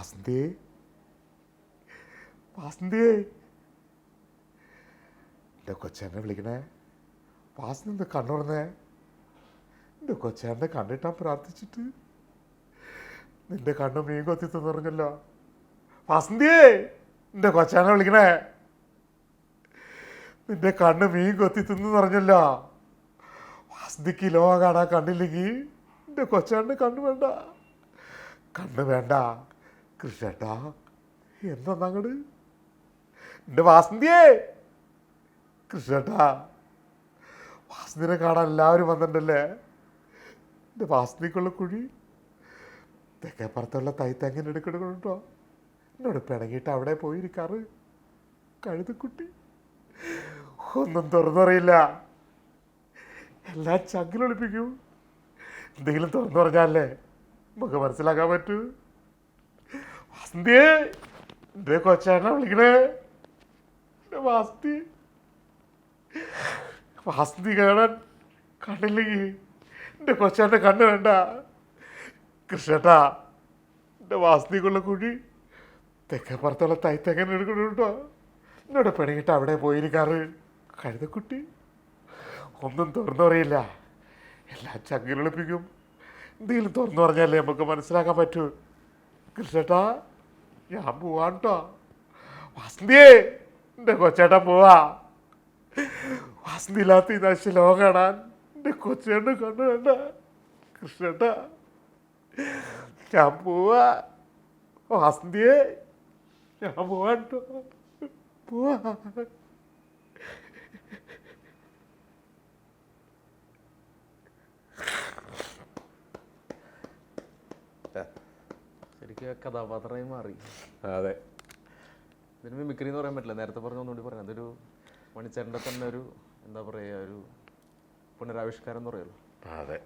വാസന്തി വാസന്തിയേ എന്റെ കൊച്ചേനെ വിളിക്കണേ. വാസന്തി എന്താ കണ്ണുറന്നേ എന്റെ കൊച്ചേനെ കണ്ടിട്ടാ പ്രാർത്ഥിച്ചിട്ട്? നിന്റെ കണ്ണ് മീൻ കൊത്തി തിന്നിറങ്ങല്ലോ വാസന്തിയേ എന്റെ കൊച്ചാനെ വിളിക്കണേ. നിന്റെ കണ്ണ് മീൻ കൊത്തി തിന്നു നിറഞ്ഞല്ലോ വാസന്തിക്ക് ലോകം കാണാൻ കണ്ടില്ലെങ്കിൽ എന്റെ കൊച്ചേന്റെ കണ്ണ് വേണ്ട. കണ്ണ് വേണ്ട. കൃഷ്ണേട്ടാ എന്താ അങ്ങട്? എന്റെ വാസന്തിയേ കൃഷ്ണേട്ടാ വാസന്തിനെ കാണാൻ എല്ലാവരും വന്നിട്ടുണ്ടല്ലേ? എന്റെ വാസന്തിക്കുള്ള കുഴി തെക്കേപ്പുറത്തുള്ള തൈത്തങ്ങനെ എടുക്കണോ എന്നോട് പിണങ്ങിയിട്ട് അവിടെ പോയിരിക്കാറ് കഴുതക്കുട്ടി ഒന്നും തുറന്നറിയില്ല. എല്ലാം ചങ്കിലൊളിപ്പിക്കും. എന്തെങ്കിലും തുറന്നു പറഞ്ഞാലേ നമുക്ക് മനസ്സിലാക്കാൻ പറ്റൂ. വാസന്തിയേ എന്റെ കൊച്ചാനെ വിളിക്കണേ? എന്റെ വാസന്തി. വാസന്തി കാണാൻ കണ്ടില്ലെങ്കിൽ എന്റെ കൊച്ചാന്റെ കണ്ണ് വേണ്ട. കൃഷ്ണേട്ടാ എന്റെ വാസന്തിക്കുള്ള കുഴി തെക്കപ്പുറത്തുള്ള തൈത്തെങ്ങനെ എടുക്കണു കേട്ടോ? എന്നോട് പിണങ്ങിട്ട് അവിടെ പോയിരിക്കാറ് കഴുതക്കുട്ടി. ഒന്നും തുറന്നു പറയില്ല. എല്ലാം ചങ്കിലൊളിപ്പിക്കും. എന്തെങ്കിലും തുറന്നു പറഞ്ഞാലേ നമുക്ക് മനസ്സിലാക്കാൻ പറ്റൂ. കൃഷ്ണേട്ടാ ഞാൻ പോവാട്ടോ. വസന്തിയേ എന്റെ കൊച്ചേട്ടാ പോവാ. വസന്തിയില്ലാത്ത ഇല്ലാത്ത ഈ നശ ലോകം കാണാൻ എന്റെ കൊച്ചേട്ട കണ്ണു വേണ്ട കൃഷ്ണേട്ടാ ഞാൻ പോവാ. വസന്തിയേ ഞാൻ പോവാട്ടോ. പോവാ. ശരിക്കും കഥാപാത്രമായി മാറി. അതെ. ഇതിന് മിമിക്രി എന്ന് പറയാൻ പറ്റില്ല. നേരത്തെ പറഞ്ഞ ഒന്നുകൂടി പറയാം. അതൊരു മണിച്ചേരന്റെ തന്നെ ഒരു എന്താ പറയുക ഒരു പുനരാവിഷ്കാരം എന്ന് പറയുമല്ലോ അതെ.